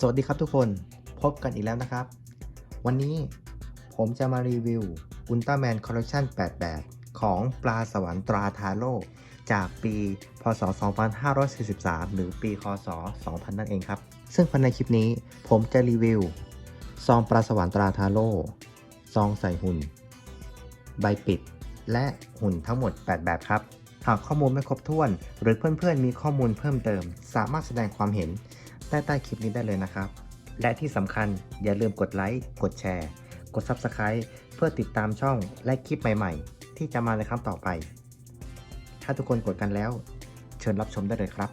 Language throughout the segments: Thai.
สวัสดีครับทุกคนพบกันอีกแล้วนะครับ วันนี้ผมจะมารีวิวอุลตร้าแมนคอลเล t ชัน8 แบบของปลาสวรรค์ตราทาโร่จากปี พศ 2543 หรือปี คศ 2000 นั่นเองครับ ซึ่งภายในคลิปนี้ผมจะรีวิว ซองปลาสวรรค์ตราทาโร่ซองใส่หุ่น ใบปิด และหุ่นทั้งหมด 8 แบบครับ หากข้อมูลไม่ครบถ้วน หรือเพื่อนๆมีข้อมูลเพิ่มเติม สามารถแสดงความเห็น ใต้ใต้คลิปนี้ได้เลยนะครับ และที่สำคัญอย่าลืมกดไลค์กดแชร์ กด Subscribe เพื่อติดตามช่องและคลิปใหม่ ๆ ที่จะมาในครั้งต่อไป ถ้าทุกคนกดกันแล้ว เชิญรับชมได้เลยครับ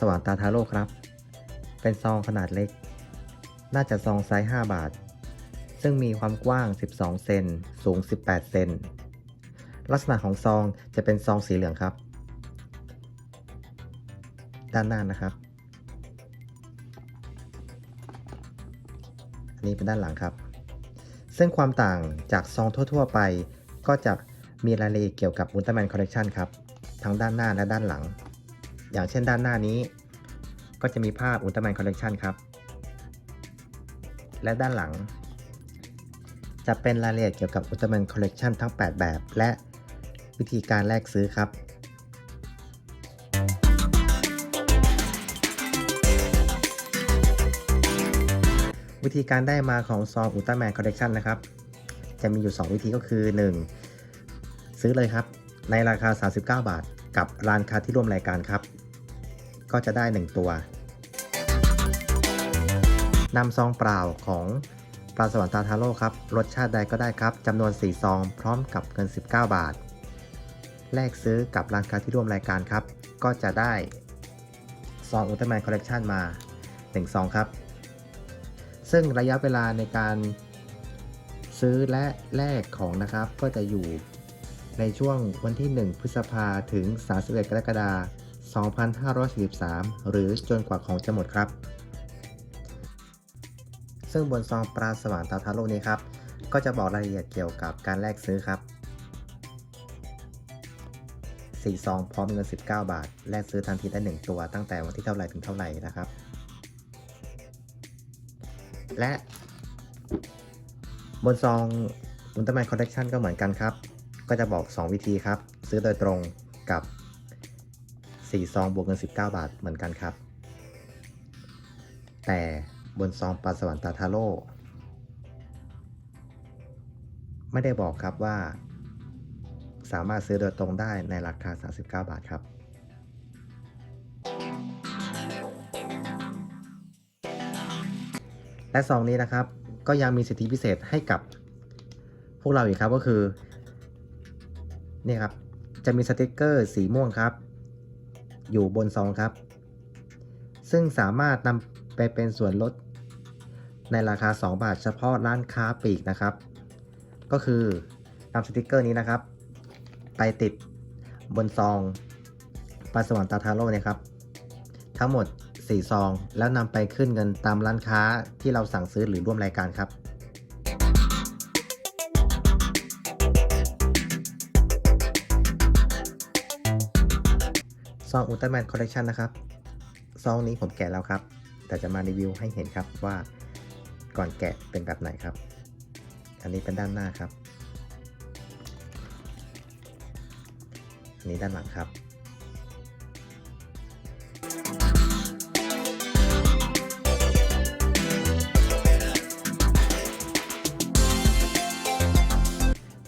สว่างตาทาโร่ครับ เป็นซองขนาดเล็ก น่าจะซองไซส์ 5 บาท ซึ่งมีความกว้าง 12 เซน สูง 18 เซน ลักษณะของซองจะเป็นซองสีเหลืองครับ ด้านหน้านะครับ อันนี้เป็นด้านหลังครับ ซึ่งความต่างจากซองทั่ว ๆ ไป ก็จะมีรายละเอียดเกี่ยวกับ Ultraman Collection ครับ ทั้งด้านหน้าและด้านหลัง อย่างเช่นด้านหน้านี้ ก็จะมีภาพ Ultraman Collection ครับ และด้านหลัง จะเป็นรายละเอียดเกี่ยวกับ Ultraman Collection ทั้ง 8 แบบ และวิธีการแลกซื้อครับวิธีการได้มาของซอง Ultraman Collection นะครับ จะมีอยู่ 2 วิธีก็คือ 1. ซื้อเลยครับ ในราคา 39 บาท กับร้านค้าที่ร่วมรายการครับ ก็จะได้ 1 ตัวนำซองเปล่าของปลาสวรรค์ตาทาโร่ครับ รสชาติใดก็ได้ครับจำนวน 4 ซอง พร้อมกับเงิน 19 บาท แลกซื้อกับร้านค้าที่ร่วมรายการครับ ก็จะได้ ซองอุลตร้าแมนคอลเลกชันมา 1 ซองครับ ซึ่งระยะเวลาในการซื้อและแลกของนะครับ ก็จะอยู่ในช่วงวันที่ 1 พฤษภาถึง 31 กรกฎาคม 2543 หรือจนกว่าของจะหมดครับ ซึ่งบนซองปลาสว่างตาทาโร่นี้ครับ ก็จะบอกรายละเอียดเกี่ยวกับการแลกซื้อครับ4ซองพร้อมเงิน 19 บาท แลกซื้อทันทีได้1ตัวตั้งแต่วันที่เท่าไหร่ถึงเท่าไหร่นะครับ และบนซองอุลตร้าแมนคอลเล t ชันก็เหมือนกันครับ ก็จะบอก 2 วิธีครับ ซื้อโดยตรงกับ 4 ซองบวกเงิน 19 บาทเหมือนกันครับ แต่บนซองปลาสวรรค์ตาทาโร่ไม่ได้บอกครับว่า สามารถซื้อโดยตรงได้ในราคา 39 บาทครับและซองนี้นะครับก็ยังมีสิทธิพิเศษให้กับพวกเราอีกครับก็คือ นี่ครับ จะมีสติกเกอร์สีม่วงครับ อยู่บนซองครับ ซึ่งสามารถนำไปเป็นส่วนลด ในราคา 2 บาทเฉพาะร้านค้าปลีกนะครับ ก็คือนำสติกเกอร์นี้นะครับ ไปติดบนซองปลาสวรรค์ตาทาโร่เนี่ยครับ ทั้งหมด 4 ซอง แล้วนำไปขึ้นเงินตามร้านค้าที่เราสั่งซื้อหรือร่วมรายการครับ ซองอุลตร้าแมนคอลเล t ชันนะครับ ซองนี้ผมแกะแล้วครับ แต่จะมารีวิวให้เห็นครับว่าก่อนแกะเป็นแบบไหนครับ อันนี้เป็นด้านหน้าครับอันนี้ด้านหลังครับ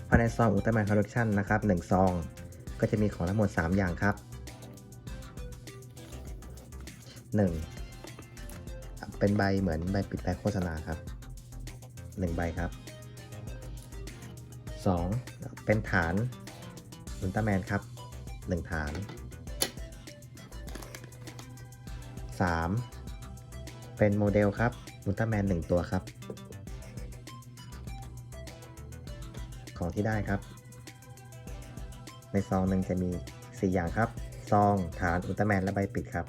ภายในซองอุลตร้าแมนคอลเล t ชันนะครับ1ซองก็จะมีของทั้งหมด 3 อย่างครับ 1. เป็นใบเหมือนใบปิดแปะโฆษณาครับ 1 ใบครับ 2. เป็นฐานอุลตร้าแมนครับ 1 ฐาน 3. เป็นโมเดลครับอุลตร้าแมน 1 ตัวครับ ของที่ได้ครับ ในซองหนึ่งจะมี 4 อย่างครับ ซอง ฐานอุลตร้าแมน และใบปิดครับ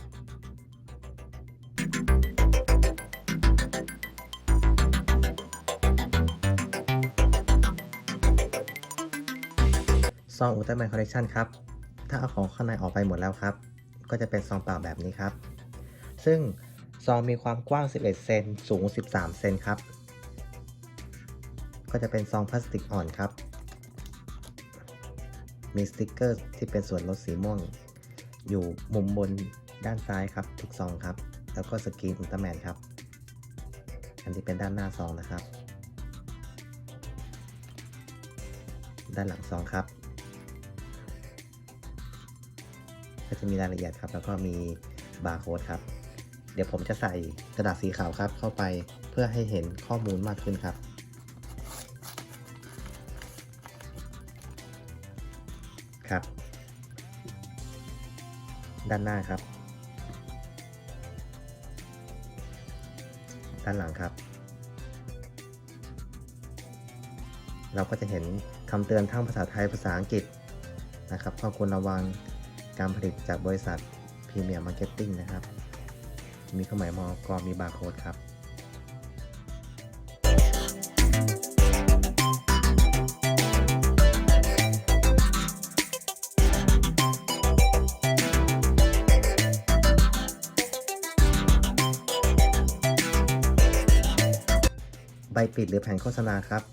องอุลตร้าแมนคอลเลคชันครับ ถ้าเอาของข้างในออกไปหมดแล้วครับ ก็จะเป็นซองเปล่าแบบนี้ครับ ซึ่งซองมีความกว้าง 11 เซน สูง 13 เซนครับ ก็จะเป็นซองพลาสติกอ่อนครับ มีสติกเกอร์ที่เป็นส่วนลดสีม่วง อยู่มุมบนด้านซ้ายครับ ทุกซองครับ แล้วก็สกรีนอุลตร้าแมนครับ อันนี้เป็นด้านหน้าซองนะครับ ด้านหลังซองครับ ก็จะมีรายละเอียดครับ แล้วก็มีบาร์โค้ดครับ เดี๋ยวผมจะใส่กระดาษสีขาวครับ เข้าไปเพื่อให้เห็นข้อมูลมากขึ้นครับครับ ด้านหน้าครับ ด้านหลังครับ เราก็จะเห็นคำเตือนทั้งภาษาไทยภาษาอังกฤษนะครับข้อควรระวัง การผลิตจากบริษัทพรีเมียร์มาร์เก็ตติ้งนะครับ มีเครื่องหมายมอกรมีบาร์โค้ดครับใบปิดหรือแผ่นโฆษณาครับ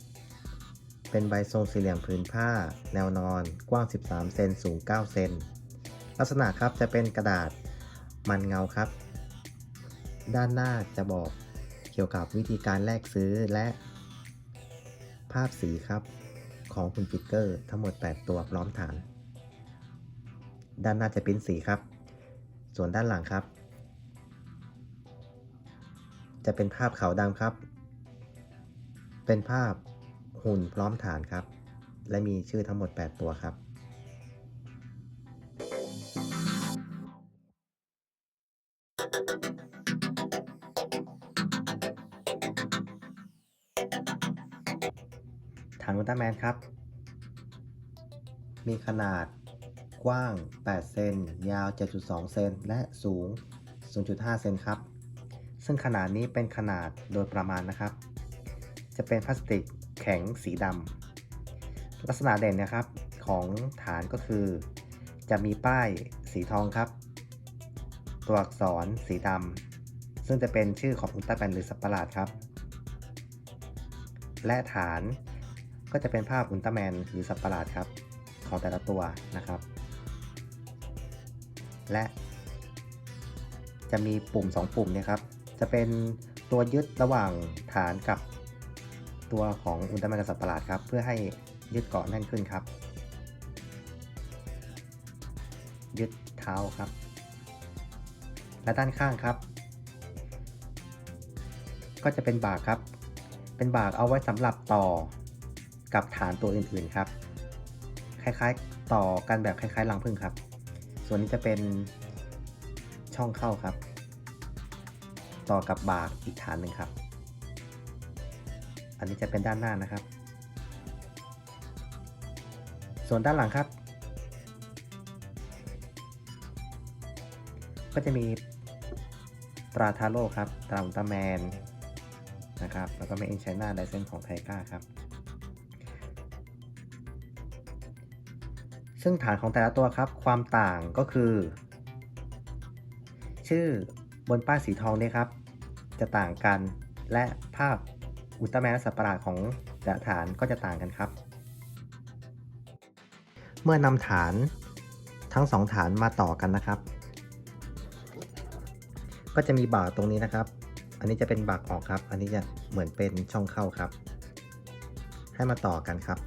เป็นใบทรงสี่เหลี่ยมผืนผ้า แนวนอน กว้าง 13 เซน สูง 9 เซน ลักษณะครับจะเป็นกระดาษมันเงาครับ ด้านหน้าจะบอกเกี่ยวกับวิธีการแลกซื้อและภาพสีครับของคุณฟิกเกอร์ทั้งหมด 8 ตัวพร้อมฐาน ด้านหน้าจะปริ้นสีครับ ส่วนด้านหลังครับ จะเป็นภาพขาวดำครับ เป็นภาพหุ่นพร้อมฐานครับ และมีชื่อทั้งหมด 8 ตัวครับ ต้าแมนครับ มีขนาดกว้าง 8 เซน ยาว 7.2 เซน และสูง 0.5 เซนครับ ซึ่งขนาดนี้เป็นขนาดโดยประมาณนะครับ จะเป็นพลาสติกแข็งสีดำ ลักษณะเด่นนะครับของฐานก็คือ จะมีป้ายสีทองครับ ตัวอักษรสีดำ ซึ่งจะเป็นชื่อของอุลตร้าแมนหรือสัตว์ประหลาดครับ และฐาน ก็จะเป็นภาพอุลตร้าแมนหรือสัตว์ประหลาดครับ ของแต่ละตัวนะครับ และจะมีปุ่ม 2 ปุ่มเนะครับ จะเป็นตัวยึดระหว่างฐานกับตัวของอุลตร้าแมนกับสัตว์ประหลาดครับ เพื่อให้ยึดเกาะแน่นขึ้นครับ ยึดเท้าครับ และด้านข้างครับ ก็จะเป็นบากครับ เป็นบากเอาไว้สำหรับต่อ กับฐานตัวอื่นๆครับ คล้ายๆ ต่อกันแบบคล้ายๆรังผึ้งครับ ส่วนนี้จะเป็นช่องเข้าครับ ต่อกับบากอีกฐานหนึ่งครับ อันนี้จะเป็นด้านหน้านะครับ ส่วนด้านหลังครับ ก็จะมีตราทาโร่ครับ ตราอุลตร้าแมนนะครับ แล้วก็ Made in China ลายเส้นของไทก้าครับ ซึ่งฐานของแต่ละตัวครับ ความต่างก็คือ ชื่อบนป้ายสีทองเนี่ยครับ จะต่างกัน และภาพอุลตร้าแมนและสัตว์ประหลาดของแต่ละฐานก็จะต่างกันครับ เมื่อนำฐานทั้งสองฐานมาต่อกันนะครับ ก็จะมีบากตรงนี้นะครับ อันนี้จะเป็นบากออกครับ อันนี้จะเหมือนเป็นช่องเข้าครับ ให้มาต่อกันครับ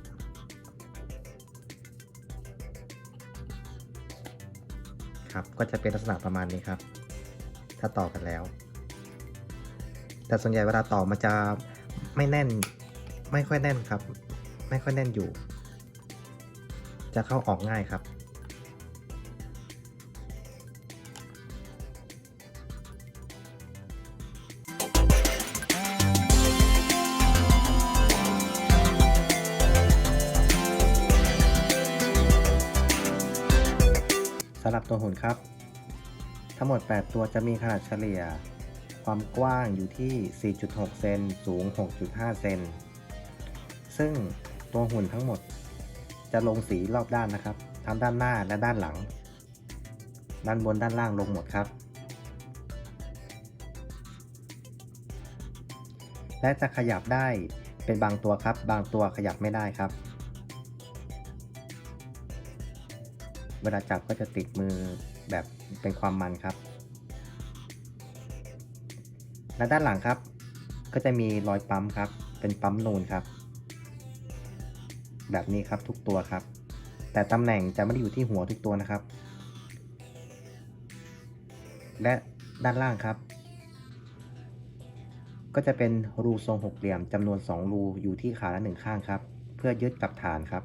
ครับ ก็จะเป็นลักษณะประมาณนี้ครับ ถ้าต่อกันแล้ว แต่ส่วนใหญ่เวลาต่อมันจะไม่แน่น ไม่ค่อยแน่นครับ ไม่ค่อยแน่นอยู่ จะเข้าออกง่ายครับ สำหรับตัวหุ่นครับ ทั้งหมด 8 ตัวจะมีขนาดเฉลี่ย ความกว้างอยู่ที่ 4.6 เซนสูง 6.5 เซนซึ่งตัวหุ่นทั้งหมดจะลงสีรอบด้านนะครับ ทั้งด้านหน้าและด้านหลัง ด้านบนด้านล่างลงหมดครับ และจะขยับได้เป็นบางตัวครับ บางตัวขยับไม่ได้ครับ เวลาจับก็จะติดมือแบบเป็นความมันครับ และด้านหลังครับ ก็จะมีรอยปั๊มครับ เป็นปั๊มนูนครับ แบบนี้ครับทุกตัวครับ แต่ตำแหน่งจะไม่ได้อยู่ที่หัวทุกตัวนะครับ และด้านล่างครับ ก็จะเป็นรูทรงหกเหลี่ยมจำนวน 2 รูอยู่ที่ขาละหนึ่งข้างครับ เพื่อยึดกับฐานครับ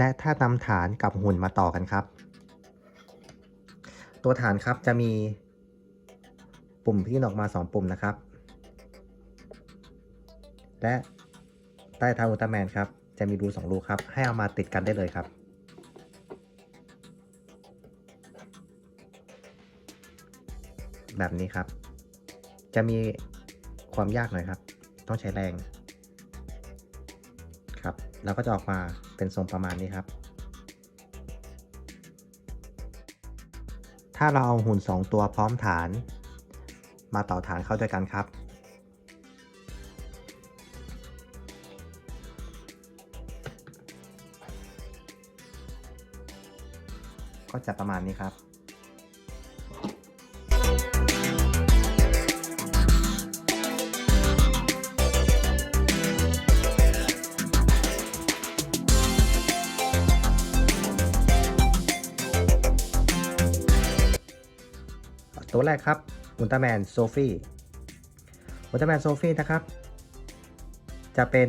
และถ้านำฐานกับหุ่นมาต่อกันครับ ตัวฐานครับจะมีปุ่มที่ยื่นออกมา 2 ปุ่มนะครับ และใต้ท้าอุลตร้าแมนครับ จะมีรู2รูครับ ให้เอามาติดกันได้เลยครับ แบบนี้ครับ จะมีความยากหน่อยครับ ต้องใช้แรง แล้วก็จะออกมาเป็นทรงประมาณนี้ครับ ถ้าเราเอาหุ่น 2 ตัวพร้อมฐาน มาต่อฐานเข้าด้วยกันครับ ก็จะประมาณนี้ครับ รกครับอุลตร้าแมนโซฟี่อุลตร้าแมนโซฟี่นะครับจะเป็น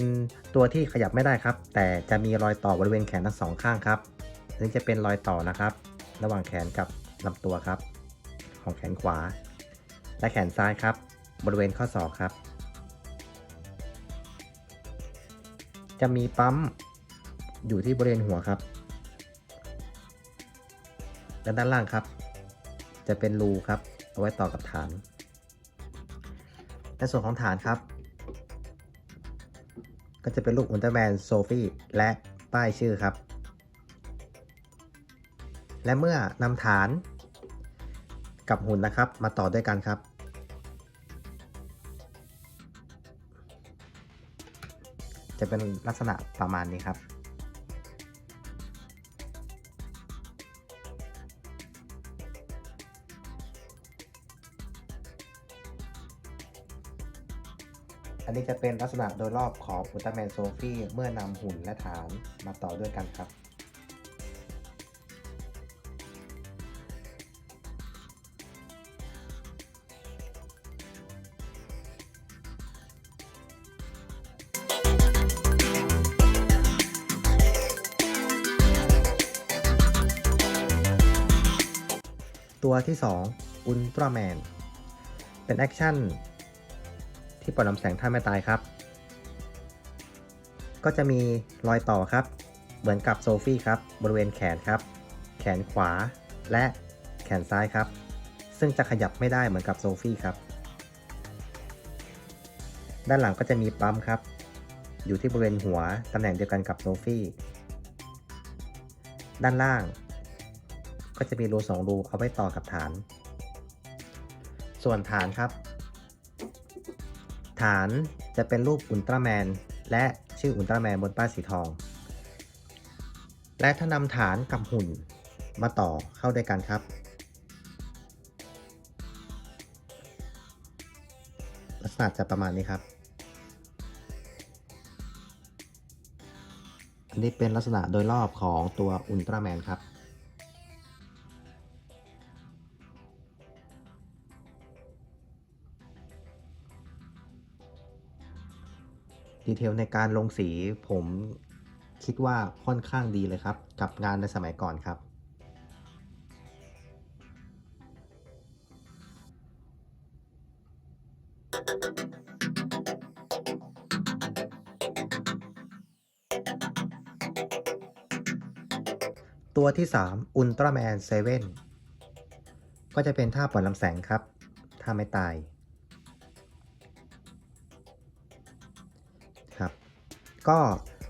ตัวที่ขยับไม่ได้ครับ แต่จะมีรอยต่อบริเวณแขนทั้งสองข้างครับซึ่งจะเป็นรอยต่อนะครับ ระหว่างแขนกับลำตัวครับ ของแขนขวา และแขนซ้ายครับ บริเวณข้อศอกครับ จะมีปั๊มอยู่ที่บริเวณหัวครับและด้านล่างครับ จะเป็นรูครับ เอาไว้ต่อกับฐาน ในส่วนของฐานครับ ก็จะเป็นรูปอุลตร้าแมนโซฟี่และป้ายชื่อครับ และเมื่อนำฐานกับหุ่นนะครับมาต่อด้วยกันครับ จะเป็นลักษณะประมาณนี้ครับ อันนี้จะเป็นลักษณะโดยรอบของอุลตร้าแมนโซฟี่เมื่อนำหุ่นและฐานมาต่อด้วยกันครับตัวที่2อุลตร้าแมนเป็นแอคชั่น ที่ปลอยลำแสงท่าไม่ตายครับ ก็จะมีรอยต่อครับ เหมือนกับโซฟี่ครับ บริเวณแขนครับ แขนขวาและแขนซ้ายครับ ซึ่งจะขยับไม่ได้เหมือนกับโซฟี่ครับ ด้านหลังก็จะมีปั๊มครับ อยู่ที่บริเวณหัวตำแหน่งเดียวกันกับโซฟี่ด้านล่าง ก็จะมีรูสองรูเอาไว้ต่อกับฐาน ส่วนฐานครับ ฐานจะเป็นรูปอุลตร้าแมน และชื่ออุลตร้าแมนบนป้ายสีทอง และถ้านำฐานกับหุ่นมาต่อเข้าด้วยกันครับ ลักษณะจะประมาณนี้ครับ อันนี้เป็นลักษณะโดยรอบของตัวอุลตร้าแมนครับ ดีเทลในการลงสีผมคิดว่าค่อนข้างดีเลยครับ กับงานในสมัยก่อนครับ ตัวที่ 3 Ultraman 7 ก็จะเป็นท่าปล่อยลำแสงครับท่าไม่ตาย ก็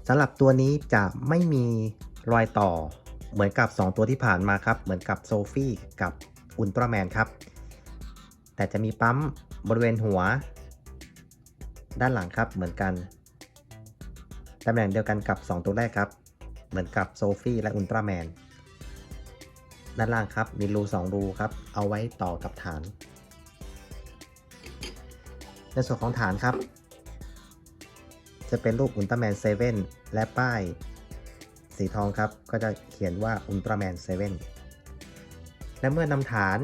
สำหรับตัวนี้จะไม่มีรอยต่อเหมือนกับ 2 ตัวที่ผ่านมาครับ เหมือนกับโซฟี่กับอุลตร้าแมนครับ แต่จะมีปั๊มบริเวณหัว ด้านหลังครับเหมือนกันตำแหน่งเดียวกันกับ 2 ตัวแรกครับ เหมือนกับโซฟี่และอุลตร้าแมนด้านล่างครับมีรู 2 รูครับ เอาไว้ต่อกับฐาน ในส่วนของฐานครับ จะเป็นรูปอุลตร้าแมนเซเว่นและป้าย สีทองครับ ก็จะเขียนว่าอุลตร้าแมนเซเว่นและเมื่อนำฐาน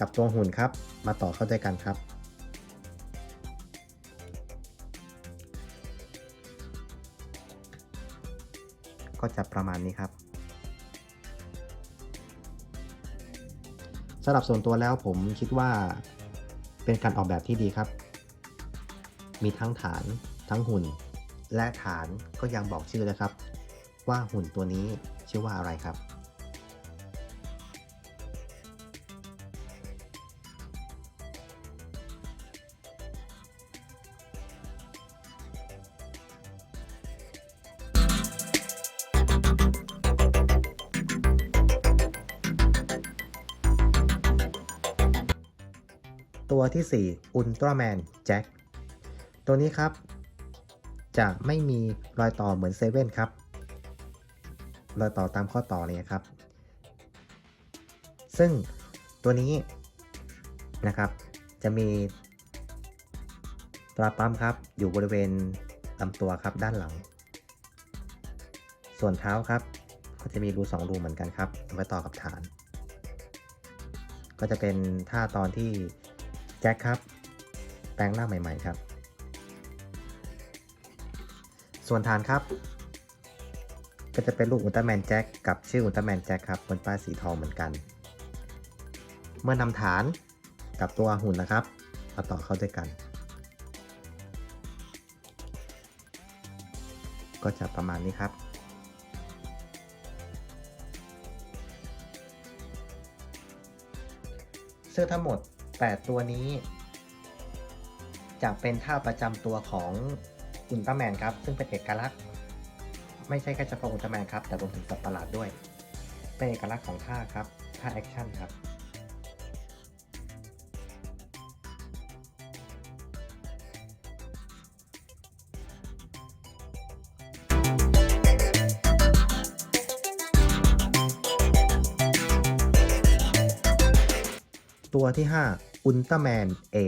กับตัวหุ่นครับ มาต่อเข้าด้วยกันครับก็จะประมาณนี้ครับสำหรับส่วนตัวแล้วผมคิดว่าเป็นการออกแบบที่ดีครับ มีทั้งฐานทั้งหุ่น และฐานก็ยังบอกชื่อนะครับ ว่าหุ่นตัวนี้ชื่อว่าอะไรครับ ตัวที่4 Ultraman Jack ตัวนี้ครับ จะไม่มีรอยต่อเหมือนเซเว่นครับ รอยต่อตามข้อต่อเนี่ยครับ ซึ่งตัวนี้นะครับ จะมีตราปั๊มครับ อยู่บริเวณลำตัวครับด้านหลัง ส่วนเท้าครับ ก็จะมีรู2รูเหมือนกันครับเอาไว้ต่อกับฐาน ก็จะเป็นท่าตอนที่แจ็คครับ แปลงร่างใหม่ ๆ ครับ ส่วนฐานครับ ก็จะเป็นรูปอุลตร้าแมนแจ็คกับชื่ออุลตร้าแมนแจ็คครับบนป้ายสีทองเหมือนกัน เมื่อนำฐานกับตัวหุ่นนะครับมาต่อเข้าด้วยกัน ก็จะประมาณนี้ครับเสื้อทั้งหมด 8 ตัวนี้ จะเป็นท่าประจำตัวของ อุลตร้าแมนครับ ซึ่งเป็นเอกลักษณ์ ไม่ใช่แค่เฉพาะอุลตร้าแมนครับ แต่รวมถึงสัตว์ประหลาดด้วย เป็นเอกลักษณ์ของท่าครับท่าแอคชั่นครับตัวที่5อุลตร้าแมน A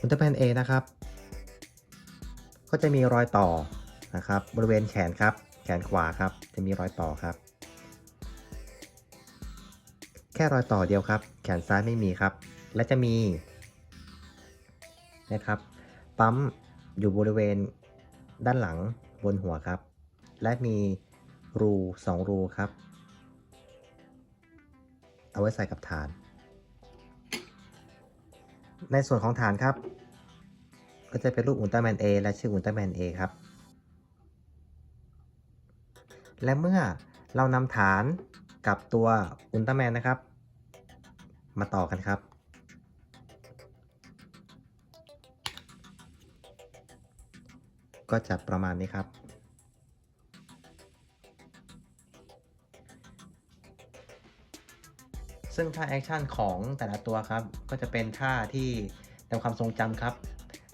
อุลตร้าแมน A นะครับ ก็จะมีรอยต่อนะครับ บริเวณแขนครับ แขนขวาครับ จะมีรอยต่อครับ แค่รอยต่อเดียวครับ แขนซ้ายไม่มีครับ และจะมีนะครับ ปั๊มอยู่บริเวณด้านหลังบนหัวครับ และมีรู2รูครับ เอาไว้ใส่กับฐาน ในส่วนของฐานครับ ก็จะเป็นรูปอุลตร้าแมน A และชื่ออุลตร้าแมน A ครับ และเมื่อเรานำฐานกับตัวอุลตร้าแมนนะครับ มาต่อกันครับ ก็จะประมาณนี้ครับ ซึ่งท่าแอคชั่นของแต่ละตัวครับ ก็จะเป็นท่าที่เต็มความทรงจำครับ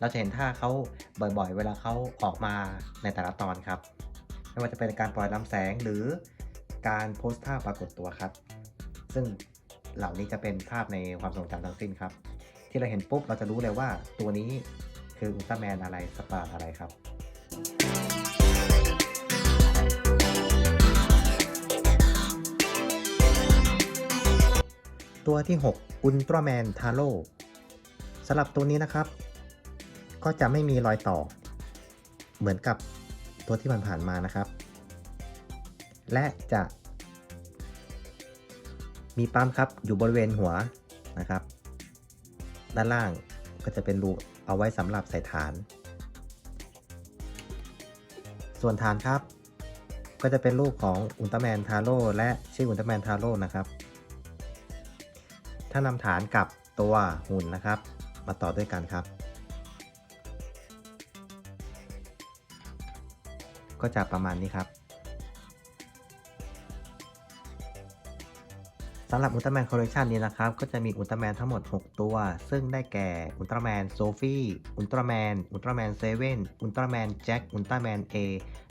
เราจะเห็นท่าเขาบ่อยๆ เวลาเขาออกมาในแต่ละตอนครับ ไม่ว่าจะเป็นการปล่อยลำแสงหรือการโพสท่าปรากฏตัวครับ ซึ่งเหล่านี้จะเป็นภาพในความทรงจำทั้งสิ้นครับ ที่เราเห็นปุ๊บเราจะรู้เลยว่าตัวนี้คืออุลตร้าแมนอะไรสปาร์อะไรครับตัวที่ 6 อุลตร้าแมนทาโร่สำหรับตัวนี้นะครับ ก็จะไม่มีรอยต่อ เหมือนกับตัวที่ผ่านๆมานะครับ และจะมีปั๊มครับอยู่บริเวณหัวนะครับ ด้านล่างก็จะเป็นรูเอาไว้สำหรับใส่ฐาน ส่วนฐานครับ ก็จะเป็นรูปของอุลตร้าแมนทาโร่และชื่ออุลตร้าแมนทาโร่นะครับ ถ้านำฐานกับตัวหุ่นนะครับ มาต่อด้วยกันครับ ก็จะประมาณนี้ครับสำหรับอุลตร้าแมนคอลเลคชันนี้นะครับ ก็จะมีอุลตร้าแมนทั้งหมด 6 ตัว ซึ่งได้แก่อุลตร้าแมนโซฟี่อุลตร้าแมนอุลตร้าแมนเซเว่นอุลตร้าแมนแจ็คอุลตร้าแมนเอ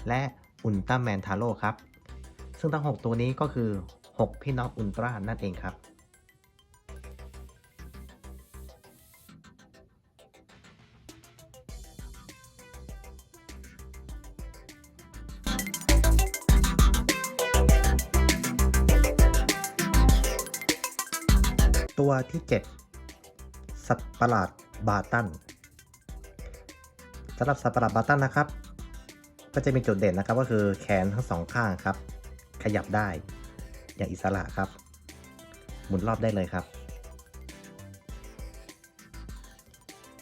และอุลตร้าแมนทาโร่ครับ ซึ่งทั้ง 6 ตัวนี้ก็คือ 6 พี่น้องอุลตร้านั่นเองครับ ที่ 7 สัตว์ประหลาดบาตันสำหรับสัตว์ประหลาดบาตันนะครับ ก็จะมีจุดเด่นนะครับ ก็คือแขนทั้งสองข้างครับ ขยับได้อย่างอิสระครับ หมุนรอบได้เลยครับ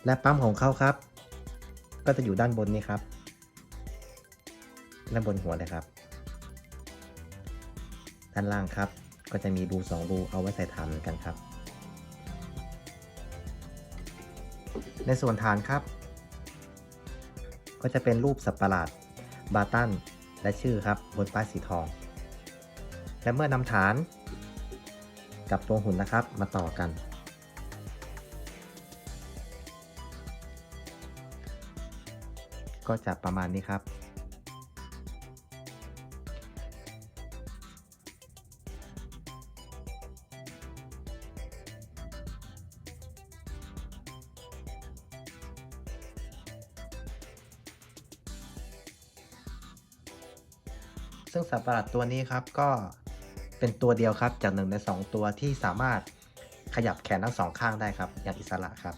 และปั๊มของเขาครับ ก็จะอยู่ด้านบนนี้ครับ ด้านบนหัวเลยครับ ด้านล่างครับ ก็จะมีรูสองรูเอาไว้ใส่ฐานเหมือนกันครับ ในส่วนฐานครับ ก็จะเป็นรูปสัตว์ประหลาดบาตันและชื่อครับบนป้ายสีทอง และเมื่อนำฐานกับตัวหุ่นนะครับมาต่อกัน ก็จะประมาณนี้ครับ ซึ่งสัตว์ประหลาดตัวนี้ครับก็เป็นตัวเดียวครับจากหนึ่งในสองตัวที่สามารถขยับแขนทั้งสองข้างได้ครับ อย่างอิสระครับ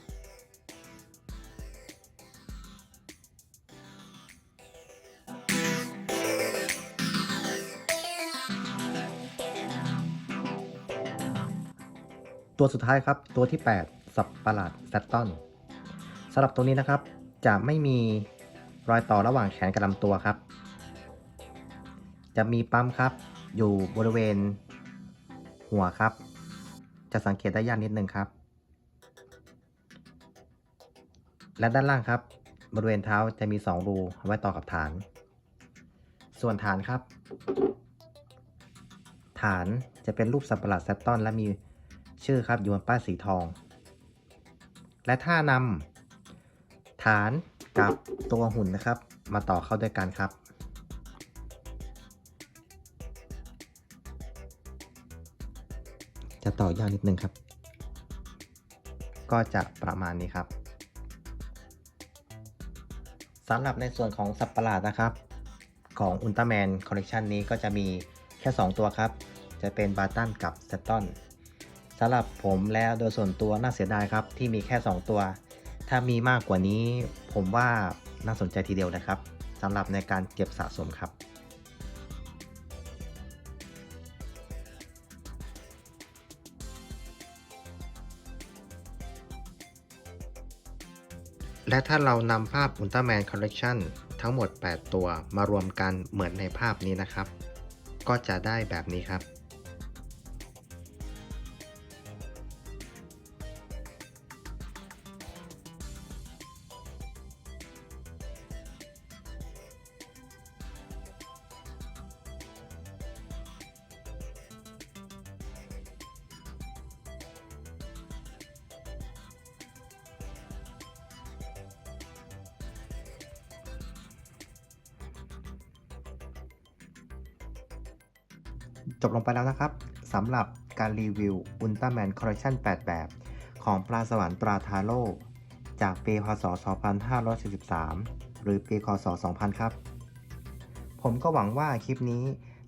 ตัวสุดท้ายครับตัวที่ 8 สัตว์ประหลาดแซตตอนสำหรับตัวนี้นะครับจะไม่มีรอยต่อระหว่างแขนกับลำตัวครับ จะมีปั๊มครับ อยู่บริเวณหัวครับ จะสังเกตได้ยากนิดนึงครับ และด้านล่างครับ บริเวณเท้าจะมี 2 รูไว้ต่อกับฐาน ส่วนฐานครับ ฐานจะเป็นรูปสัตว์ประหลาดแซตตอนและมีชื่อครับอยู่บนป้ายสีทอง และถ้านำฐานกับตัวหุ่นนะครับ มาต่อเข้าด้วยกันครับ ต่อยากนิดนึงครับ ก็จะประมาณนี้ครับสำหรับในส่วนของสัตว์ประหลาดนะครับ ของอุลตร้าแมนคอลเล t ชันนี้ก็จะมีแค่ 2 ตัวครับ จะเป็นบาตันกับสตอนสำหรับผมแล้วโดยส่วนตัวน่าเสียดายครับ ที่มีแค่ 2 ตัว ถ้ามีมากกว่านี้ผมว่าน่าสนใจทีเดียวนะครับสำหรับในการเก็บสะสมครับ และถ้าเรานำภาพอุลตร้าแมนคอลเลกชันทั้งหมด 8 ตัวมารวมกันเหมือนในภาพนี้นะครับ ก็จะได้แบบนี้ครับ จบลงไปแล้วนะครับสำหรับการรีวิว Ultraman Collection 8แบบ ของปลาสวรรค์ตราทาโร่จากปีพศ 2543 หรือปีคศ 2000 ครับ ผมก็หวังว่าคลิปนี้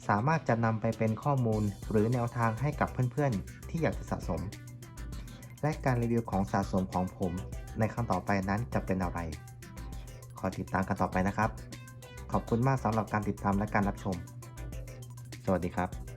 สามารถจะนำไปเป็นข้อมูลหรือแนวทางให้กับเพื่อนๆ ที่อยากจะสะสม และการรีวิวของสะสมของผม ในครั้งต่อไปนั้นจะเป็นอะไร ขอติดตามกันต่อไปนะครับ ขอบคุณมากสำหรับการติดตามและการรับชม สวัสดีครับ